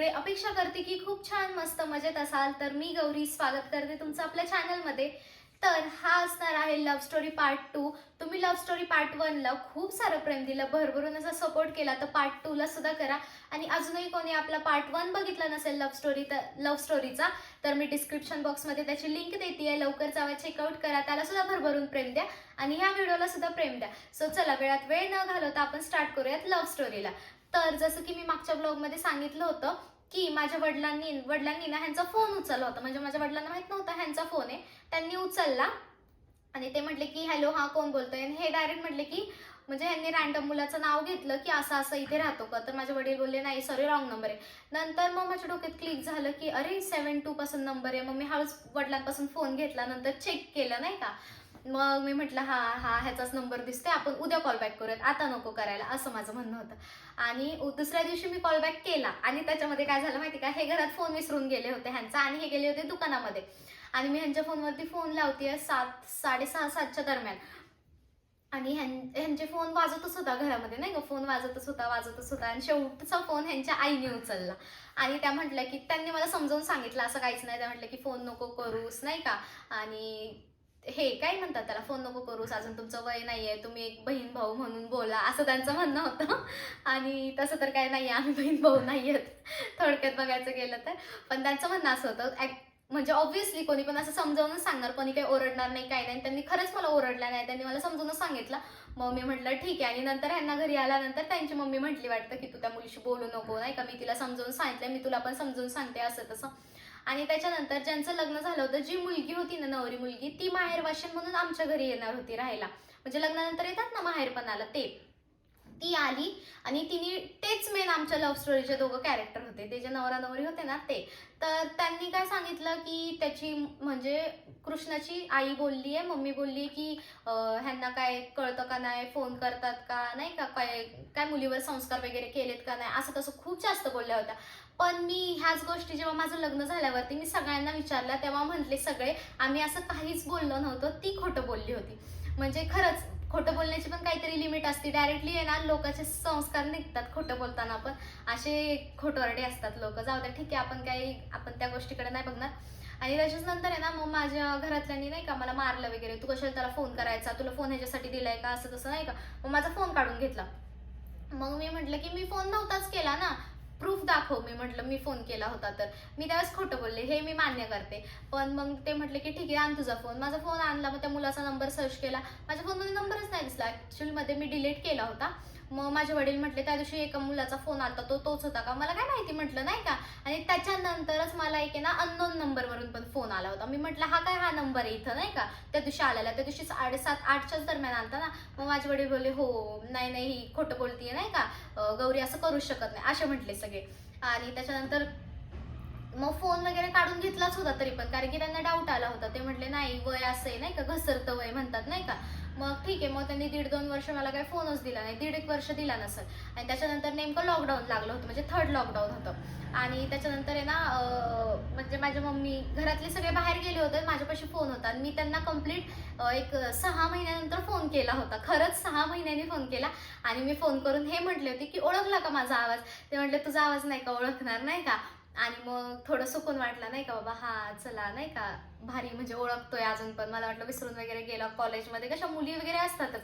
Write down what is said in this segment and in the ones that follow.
सगळे अपेक्षा करते की खूप छान मस्त मजेत असाल. तर मी गौरी स्वागत करते तुमचं आपल्या चॅनलमध्ये तर हा असणार आहे लव्ह स्टोरी पार्ट टू तुम्ही लव्ह स्टोरी पार्ट वनला खूप सारं प्रेम दिलं भरभरून असा सपोर्ट केला तर पार्ट टूला सुद्धा करा. आणि अजूनही कोणी आपला पार्ट वन बघितला नसेल लव्ह स्टोरी तर लव्ह स्टोरीचा तर मी डिस्क्रिप्शन बॉक्समध्ये त्याची लिंक देते आहे लवकर जावा चेकआउट करा. त्याला सुद्धा भरभरून प्रेम द्या. आणि ह्या व्हिडिओला सुद्धा प्रेम द्या. सो चला वेळात वेळ न घालवता आपण स्टार्ट करूयात लव्ह स्टोरीला तर जसं की मी मागच्या ब्लॉगमध्ये सांगितलं होतं की माझ्या वडिलांनी वडिलांनी ना ह्यांचा फोन उचलला होता. म्हणजे माझ्या वडिलांना माहीत नव्हता ह्यांचा फोन आहे. त्यांनी उचलला आणि ते म्हटले की हॅलो हा कोण बोलतोय? आणि हे डायरेक्ट म्हटले की म्हणजे ह्यांनी रॅन्डम मुलाचं नाव घेतलं की असं असं इथे राहतो का? तर माझे वडील बोलले नाही सॉरी रॉंग नंबर आहे. नंतर मग माझ्या डोक्यात क्लिक झालं की अरे सेवन टू पासून नंबर आहे. मग मी हळूच वडिलांपासून फोन घेतला नंतर चेक केलं नाही का? मग मी म्हटलं हा हा ह्याचाच नंबर दिसतोय आपण उद्या कॉल बॅक करूयात. आता नको करायला असं माझं म्हणणं होतं. आणि दुसऱ्या दिवशी मी कॉल बॅक केला. आणि त्याच्यामध्ये काय झालं माहिती का? हे घरात फोन विसरून गेले होते ह्यांचा आणि हे गेले होते दुकानामध्ये. आणि मी ह्यांच्या फोनवरती फोन लावते सात साडेसहा सातच्या दरम्यान. आणि ह्यां ह्यांचे फोन वाजतच होता घरामध्ये नाही का? फोन वाजतच होता वाजतच होता. आणि शेवटचा फोन ह्यांच्या आईने उचलला. आणि त्या म्हटल्या की त्यांनी मला समजावून सांगितलं असं काहीच नाही. त्या म्हटलं की फोन नको करूस नाही का? आणि हे काय म्हणतात त्याला? फोन नको करूस अजून तुमचं वय नाही आहे तुम्ही एक बहीण भाऊ म्हणून बोला असं त्यांचं म्हणणं होतं. आणि तसं तर काय नाही आम्ही बहीण भाऊ नाही आहेत थोडक्यात बघायचं गेलं तर. पण त्यांचं म्हणणं असं होतं ॲक म्हणजे ऑब्व्हियसली कोणी पण असं समजावूनच सांगणार कोणी काही ओरडणार नाही काय नाही. त्यांनी खरंच मला ओरडला नाही त्यांनी मला समजूनच सांगितलं. मग मी म्हटलं ठीक आहे. आणि नंतर ह्यांना घरी आल्यानंतर त्यांची मम्मी म्हटली वाटतं की तू त्या मुलीशी बोलू नको नाही का? मी तिला समजावून सांगितलं मी तुला पण समजून सांगते असं तसं. आणि त्याच्यानंतर ज्यांचं लग्न झालं होतं जी मुलगी होती ना नवरी मुलगी ती माहेर म्हणून आमच्या घरी येणार होती राहायला. म्हणजे लग्नानंतर येतात ना माहेर पण आलं ते. ती आली आणि तिने तेच मेन आमच्या लव्ह स्टोरीचे दोघं कॅरेक्टर होते. ते जे नवरा नवरी होते ना ते. तर त्यांनी काय सांगितलं की त्याची म्हणजे कृष्णाची आई बोलली आहे मम्मी बोलली आहे की ह्यांना काय कळतं का नाही फोन करतात का नाही का काय काय मुलीवर संस्कार वगैरे केलेत का नाही असं तसं खूप जास्त बोलल्या होत्या. पण मी ह्याच गोष्टी जेव्हा माझं लग्न झाल्यावरती मी सगळ्यांना विचारलं तेव्हा म्हटले सगळे आम्ही असं काहीच बोललो नव्हतं ती खोटं बोलली होती. म्हणजे खरंच खोटं बोलण्याची पण काहीतरी लिमिट असते. डायरेक्टली आहे ना लोकांचे संस्कार निघतात खोटं बोलताना पण. असे खोटवरडे असतात लोक. जाऊ द्या ठीक आहे आपण काही आपण त्या गोष्टीकडे नाही बघणार. आणि त्याच्याच नंतर आहे ना मग माझ्या घरातल्यांनी नाही का मला मारलं वगैरे. तू कशाला त्याला फोन करायचा? तुला फोन ह्याच्यासाठी दिलाय का? असं तसं नाही का? मग माझा फोन काढून घेतला. मग मी म्हटलं की मी फोन नव्हताच केला ना. प्रूफ दाखव. मी म्हटलं मी फोन केला होता तर. मी त्यावेळेस खोटं बोलले. हे मी मान्य करते. पण मग ते म्हटले की ठीक आहे आण तुझा फोन माझा फोन आणला मग त्या मुलाचा नंबर सर्च केला. माझ्या फोनमध्ये नंबरच नाही दिसला. ॲक्च्युअलीमध्ये मी डिलीट केला होता. मग माझे वडील म्हटले त्या दिवशी एका मुलाचा फोन आला तो तोच होता का? मला काय माहिती म्हटलं नाही का? आणि त्याच्यानंतरच मला एक आहे ना अननोन नंबरवरून पण फोन आला होता. मी म्हटलं हा काय हा नंबर आहे इथं नाही का? त्या दिवशी आलेला त्या दिवशी साडेसात आठच्याच दरम्यान आलता ना. मग माझे वडील बोलले हो नाही नाही ही खोटं बोलतीये नाही का? गौरी असं करूच शकत नाही. असे म्हटले सगळे. आणि त्याच्यानंतर मग फोन वगैरे काढून घेतलाच होता तरी पण. कारण की त्यांना डाऊट आला होता. ते म्हटले नाही वय असं आहे नाही का? घसरतं वय म्हणतात नाही का? मग ठीक आहे मग त्यांनी दीड दोन वर्ष मला काही फोनच दिला नाही. दीड एक वर्ष दिला नसेल. आणि त्याच्यानंतर नेमकं लॉकडाऊन लागलं होतं. म्हणजे थर्ड लॉकडाऊन होतं. आणि त्याच्यानंतर आहे ना म्हणजे माझ्या मम्मी घरातले सगळे बाहेर गेले होते. माझ्यापाशी फोन होता. आणि मी त्यांना कंप्लीट एक सहा महिन्यानंतर फोन केला होता. खरंच सहा महिन्यांनी फोन केला. आणि मी फोन करून हे म्हटले होते की ओळखला का माझा आवाज? ते म्हटले तुझा आवाज नाही का ओळखणार नाही का? आणि मग थोडं सुकून वाटलं नाही का बाबा हा चला नाही का भारी म्हणजे ओळखतोय अजून पण. मला वाटलं विसरून वगैरे गेला. कॉलेजमध्ये कशा मुली वगैरे असतातच.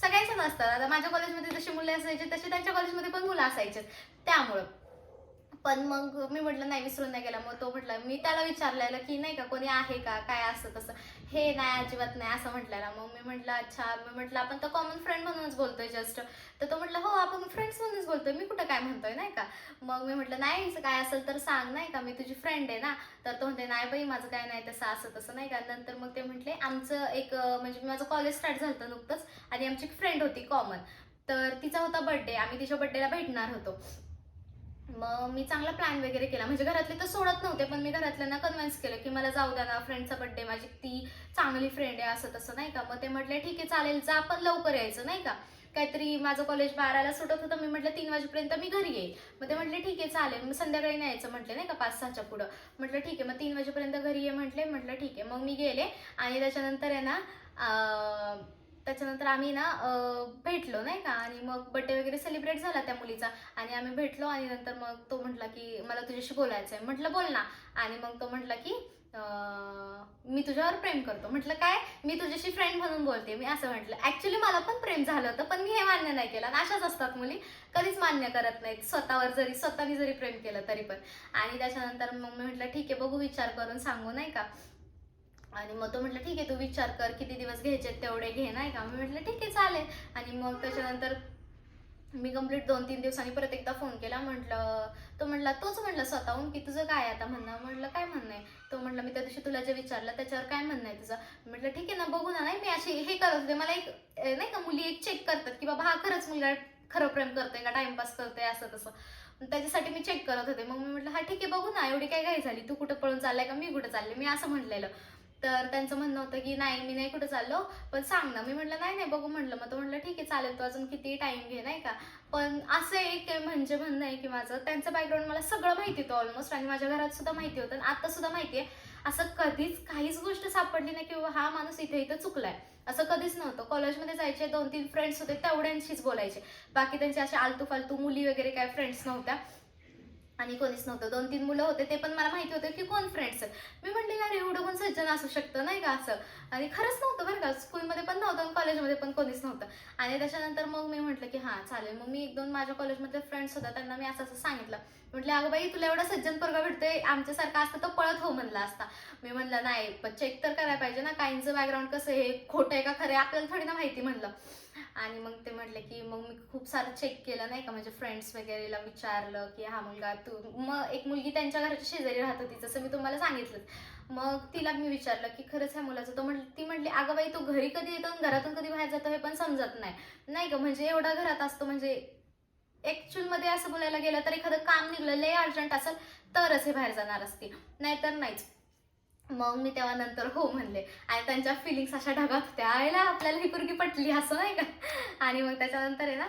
सगळ्याच नसतात आता माझ्या कॉलेजमध्ये जशी मुले असायचे तसे त्यांच्या कॉलेजमध्ये पण मुलं असायचे त्यामुळं. पण मग मी म्हटलं नाही विसरून नाही गेला. मग तो म्हटला मी त्याला विचारलेलं की नाही का कोणी आहे का? काय असं तसं? हे नाही अजिबात नाही असं म्हटलेला. मग मी म्हटलं अच्छा. मी म्हटलं आपण तर कॉमन फ्रेंड म्हणूनच बोलतोय जस्ट तर तो म्हटलं हो आपण फ्रेंड्स म्हणूनच बोलतोय. मी कुठं काय म्हणतोय नाही का? मग मी म्हटलं नाही काय असेल तर सांग नाही का? मी तुझी फ्रेंड आहे ना. तर तो म्हणते नाही बाई माझं काय नाही तसं असं तसं नाही का? नंतर मग ते म्हटले आमचं एक म्हणजे माझं कॉलेज स्टार्ट झालं होतं नुकतंच आणि आमची एक फ्रेंड होती कॉमन तर तिचा होता बर्थडे आम्ही तिच्या बर्थडेला भेटणार होतो. मग मी चांगला प्लॅन वगैरे केला. म्हणजे घरातले तर सोडत नव्हते पण मी घरातल्यांना कन्व्हिन्स केलं की मला जाऊ द्या ना फ्रेंडचा बर्थडे माझी ती चांगली फ्रेंड आहे असं तसं नाही का? मग ते म्हटले ठीक आहे चालेल जा पण लवकर यायचं नाही का? काहीतरी माझं कॉलेज बाराला सुटत होतं मी म्हटलं तीन वाजेपर्यंत मी घरी येईल. मग ते म्हटले ठीक आहे चालेल. मग संध्याकाळी नाही यायचं म्हटले नाही का पाच सहाच्या पुढं. म्हटलं ठीक आहे. मग तीन वाजेपर्यंत घरी ये म्हटले म्हटलं ठीक आहे. मग मी गेले आणि त्याच्यानंतर आहे ना त्याच्यानंतर आम्ही ना भेटलो नाही का? आणि मग बड्डे वगैरे सेलिब्रेट झाला त्या मुलीचा. आणि आम्ही भेटलो आणि नंतर मग तो म्हटला की मला तुझ्याशी बोलायचं आहे. म्हटलं बोल ना. आणि मग तो म्हटला की मी तुझ्यावर प्रेम करतो. म्हटलं काय? मी तुझ्याशी फ्रेंड म्हणून बोलते. मी असं म्हटलं ऍक्च्युली मला पण प्रेम झालं होतं पण मी हे मान्य नाही केलं. आणि अशाच असतात मुली. कधीच मान्य करत नाहीत. स्वतःवर जरी स्वतःने जरी प्रेम केलं तरी पण. आणि त्याच्यानंतर मग मी म्हटलं ठीक आहे बघू विचार करून सांगू नाही का? आणि मग तो म्हटलं ठीक आहे तू विचार कर किती दिवस घ्यायचे तेवढे घे नाही का? मी म्हटलं ठीक आहे चालेल. आणि मग त्याच्यानंतर मी कंप्लीट दोन तीन दिवसांनी परत एकदा फोन केला म्हटलं तो म्हटला तोच म्हटलं स्वतःहून की तुझं काय आता म्हणणं? म्हटलं काय म्हणणं आहे? तो म्हटलं मी त्या दिवशी तुला जे विचारलं त्याच्यावर काय म्हणणं आहे तुझं? म्हटलं ठीक आहे ना बघू ना नाही मी अशी हे करत होते मला एक नाही का मुली एक चेक करतात की बाबा हा खरंच मुलगा खरं प्रेम करतोय का टाइमपास करतोय असं तसं. त्याच्यासाठी मी चेक करत होते. मग मी म्हटलं हा ठीक आहे बघू ना एवढी काय घाई झाली? तू कुठं पळून चाललाय का? मी कुठं चालले? मी असं म्हटलेलं. तर त्यांचं म्हणणं होतं की नाही मी नाही कुठं चाललो पण सांग ना. मी म्हटलं नाही नाही बघू म्हटलं. मग तो म्हटलं ठीक आहे चालेल तू अजून किती टाइम घे नाही का? पण असं एक म्हणजे म्हणणं आहे की माझं त्यांचं बॅकग्राऊंड मला सगळं माहिती होतं ऑलमोस्ट आणि माझ्या घरात सुद्धा माहिती होतं आणि आता सुद्धा माहिती आहे. असं कधीच काहीच गोष्ट सापडली नाही की हा माणूस इथे इथं चुकलाय. असं कधीच नव्हतं. कॉलेजमध्ये जायचे दोन तीन फ्रेंड्स होते तेवढ्यांशीच बोलायचे. बाकी त्यांचे असे आलतू फालतू मुली वगैरे काय फ्रेंड्स नव्हत्या. आणि कोणीच नव्हतं. दोन तीन मुलं होते ते पण मला माहिती होतं की कोण फ्रेंड्स आहेत. मी म्हटले यार एवढं कोण सज्जन असू शकतं नाही का? असं. आणि खरंच नव्हतं बरं का. स्कूलमध्ये पण नव्हतं आणि कॉलेजमध्ये पण कोणीच नव्हतं. आणि त्याच्यानंतर मग मी म्हटलं की हां चालेल. मग मी एक दोन माझ्या कॉलेजमधले फ्रेंड्स होता त्यांना मी असं असं सांगितलं. म्हटलं अगं बाई तुला एवढा सज्जन पोरगा भेटतोय आमच्यासारखा असतं तर पळत हो म्हणला असता. मी म्हणलं नाही पण चेक तर करायला पाहिजे ना काहींचं बॅकग्राऊंड कसं हे खोटं आहे का खरं आहे? आपल्याला थोडी ना माहिती म्हणलं. आणि मग ते म्हटले की मग मी खूप सारं चेक केलं नाही का? म्हणजे फ्रेंड्स वगैरेला विचारलं की हा मुलगा तू मग एक मुलगी त्यांच्या घराच्या शेजारी राहत होती जसं मी तुम्हाला सांगितलं. मग तिला मी विचारलं की खरंच ह्या मुलाचं तो म्हटलं ती म्हटली अगं बाई तो घरी कधी येतो आणि घरातून कधी बाहेर जातो हे पण समजत नाही. नाही का म्हणजे एवढा घरात असतो म्हणजे ॲक्च्युअलमध्ये असं बोलायला गेलं तर एखादं काम निघलं लय अर्जंट असेल तरच हे बाहेर जाणार असते. नाहीतर नाहीच. मग मी तेव्हा नंतर हो म्हणले. आणि त्यांच्या फिलिंग्स अशा ढगात होत्या. आयला आपल्याला ही पुरगी पटली असं नाही का? आणि मग त्याच्यानंतर आहे ना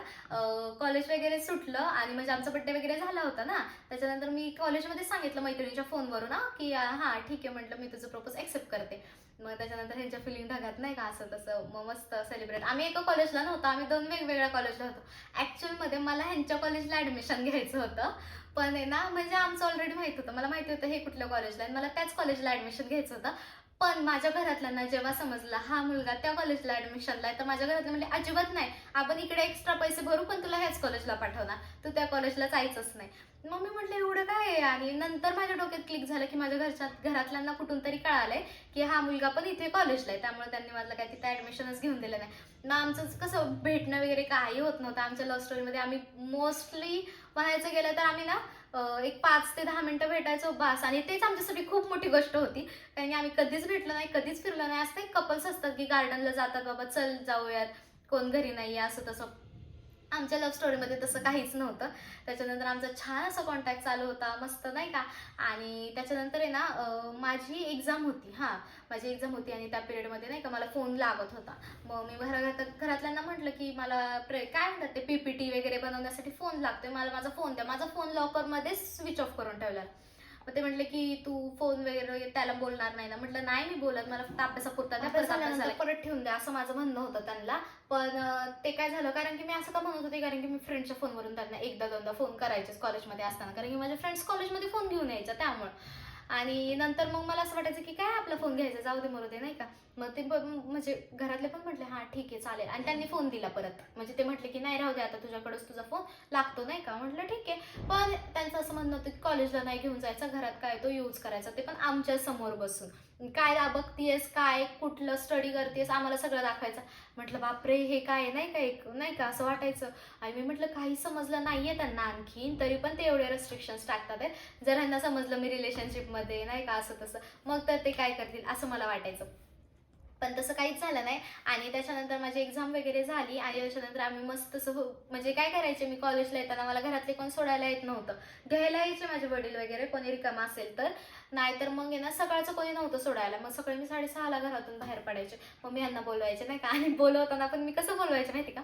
कॉलेज वगैरे सुटलं आणि म्हणजे आमचा बड्डे वगैरे झाला होता ना त्याच्यानंतर मी कॉलेजमध्ये सांगितलं मैत्रिणीच्या फोनवरून ना की हां ठीक आहे म्हटलं मी तुझं प्रपोज ॲक्सेप्ट करते. मग त्याच्यानंतर ह्यांच्या फिलिंग ढगात नाही का असं तसं मग मस्त सेलिब्रेट आम्ही एका कॉलेजला नव्हतो आम्ही दोन वेगवेगळ्या कॉलेजला होतो. ॲक्च्युअलमध्ये मला ह्यांच्या कॉलेजला ॲडमिशन घ्यायचं होतं पण आहे ना म्हणजे आमचं ऑलरेडी माहीत होतं. मला माहिती होतं हे कुठल्या कॉलेजला आहे मला त्याच कॉलेजला ॲडमिशन घ्यायचं होतं. पण माझ्या घरातल्यांना जेव्हा समजलं हा मुलगा त्या कॉलेजला ॲडमिशनला आहे तर माझ्या घरातले म्हणजे अजिबात नाही. आपण इकडे एक्स्ट्रा पैसे भरू पण तुला ह्याच कॉलेजला पाठवणार. तू त्या कॉलेजला जायचंच नाही. मग मी म्हटलं एवढं काय आहे? आणि नंतर माझ्या डोक्यात क्लिक झालं की माझ्या घरच्या घरातल्यांना कुठून तरी कळालंय की हा मुलगा पण इथे कॉलेजला आहे. त्यामुळे त्यांनी मला काय तिथं ॲडमिशनच घेऊन दिलं नाही. मग आमचं कसं भेटणं वगैरे काही होत नव्हतं. आमच्या लव्ह स्टोरीमध्ये आम्ही मोस्टली म्हणायचं गेलं तर आम्ही ना एक पाच ते दहा मिनटं भेटायचो बास. आणि तेच आमच्यासाठी खूप मोठी गोष्ट होती. कारण की आम्ही कधीच भेटलो नाही कधीच फिरलो नाही. असं कपल्स असतात की गार्डनला जातात बाबा चल जाऊयात. कोण घरी नाही आहे असं तसं. आमच्या लव्ह स्टोरीमध्ये तसं काहीच नव्हतं. त्याच्यानंतर आमचा छान असा कॉन्टॅक्ट चालू होता मस्त नाही का? आणि त्याच्यानंतर आहे ना माझी एक्झाम होती हां. माझी एक्झाम होती आणि त्या पिरियडमध्ये नाही का मला फोन लागत होता. मग मी घराघरात घरातल्यांना म्हटलं की मला प्रे काय म्हणतात ते पीपीटी वगैरे बनवण्यासाठी फोन लागतोय. मला माझा फोन द्या. माझा फोन लॉकरमध्ये स्विच ऑफ करून ठेवला मग ते म्हटले की तू फोन वगैरे त्याला बोलणार नाही ना. म्हटलं नाही मी बोलत. मला फक्त अभ्यासापुरता द्या परत अभ्यासाला परत ठेवून द्या असं माझं म्हणणं होतं त्यांना. पण ते काय झालं कारण की मी असं का म्हणत होते कारण की मी फ्रेंडच्या फोनवरून त्यांना एकदा दोनदा फोन करायचेच कॉलेजमध्ये असताना. कारण की माझ्या फ्रेंड्स कॉलेजमध्ये फोन घेऊन यायचा त्यामुळं. आणि नंतर मग मला असं वाटायचं की काय आपला फोन घ्यायचा जाऊ दे मरू दे नाही का? मग ते म्हणजे घरातले पण म्हटले हां ठीक आहे चालेल. आणि त्यांनी फोन दिला परत. म्हणजे ते म्हटले की नाही राहू दे आता तुझ्याकडेच तुझा फोन लागतो नाही का? म्हटलं ठीक आहे. पण त्यांचं असं म्हणणं होतं की कॉलेजला नाही घेऊन जायचा घरात काय तो यूज करायचा. ते पण आमच्यासमोर बसून. काय बघतीयस काय कुठलं स्टडी करतेस आम्हाला सगळं दाखवायचं. म्हटलं बापरे हे काय नाही का एक नाही का असं वाटायचं? आणि मी म्हटलं काही समजलं नाहीये त्यांना आणखीन तरी पण ते एवढे रेस्ट्रिक्शन्स टाकतात आहे जर ह्यांना समजलं मी रिलेशनशिपमध्ये नाही का असं तसं मग तर ते काय करतील असं मला वाटायचं. पण तसं काहीच झालं नाही. आणि त्याच्यानंतर माझी एक्झाम वगैरे झाली आणि त्याच्यानंतर आम्ही मस्त तसं हो- म्हणजे काय करायचे मी कॉलेजला येताना मला घरातले कोण सोडायला येत नव्हतं. घ्यायला यायचे माझे वडील वगैरे कोणी रिकामा असेल तर. नाहीतर मग ना सकाळचं कोणी नव्हतं सोडायला. मग सकाळी मी साडेसहाला घरातून बाहेर पडायचे. मग मी यांना बोलवायचे नाही का? आणि बोलवताना पण मी कसं बोलवायचे माहिती का?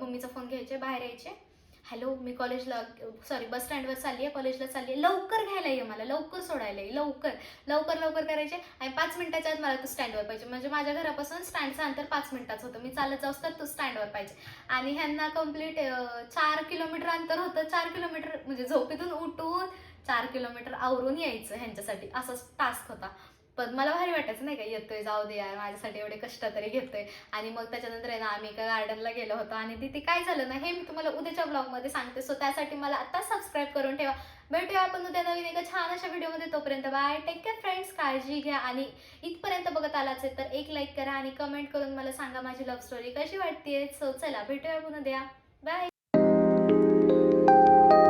मम्मीचा फोन घ्यायचे बाहेर यायचे. हॅलो मी कॉलेजला सॉरी बस स्टँडवर चालली आहे कॉलेजला चालली आहे लवकर घ्यायला ये मला लवकर सोडायला ये लवकर. लवकर लवकर करायचे. आणि पाच मिनिटाच्या आत मला तू स्टँडवर पाहिजे. म्हणजे माझ्या घरापासून स्टँडचं अंतर पाच मिनिटाचं होतं. मी चालत जाऊस तर तू स्टँडवर पाहिजे. आणि ह्यांना कंप्लीट चार किलोमीटर अंतर होतं. चार किलोमीटर म्हणजे झोपेतून उठून चार किलोमीटर आवरून यायचं ह्यांच्यासाठी. असाच टास्क होता. पण मला भारी वाटायचं नाही का येतोय जाऊ दे यार माझ्यासाठी एवढे कष्ट तरी घेतोय. आणि मग त्याच्यानंतर आहे ना आम्ही एका गार्डनला गेलो होतो आणि तिथे काय झालं ना हे मी तुम्हाला उद्याच्या ब्लॉगमध्ये सांगते. सो त्यासाठी मला आता सबस्क्राईब करून ठेवा. भेटूया आपण उद्या नवीन एका छान अशा व्हिडिओमध्ये तोपर्यंत बाय टेक केअर फ्रेंड्स काळजी घ्या. आणि इथपर्यंत बघत आलाच आहे तर एक लाईक करा आणि कमेंट करून मला सांगा माझी लव्ह स्टोरी कशी वाटते सो चला भेटूया पुन्हा द्या बाय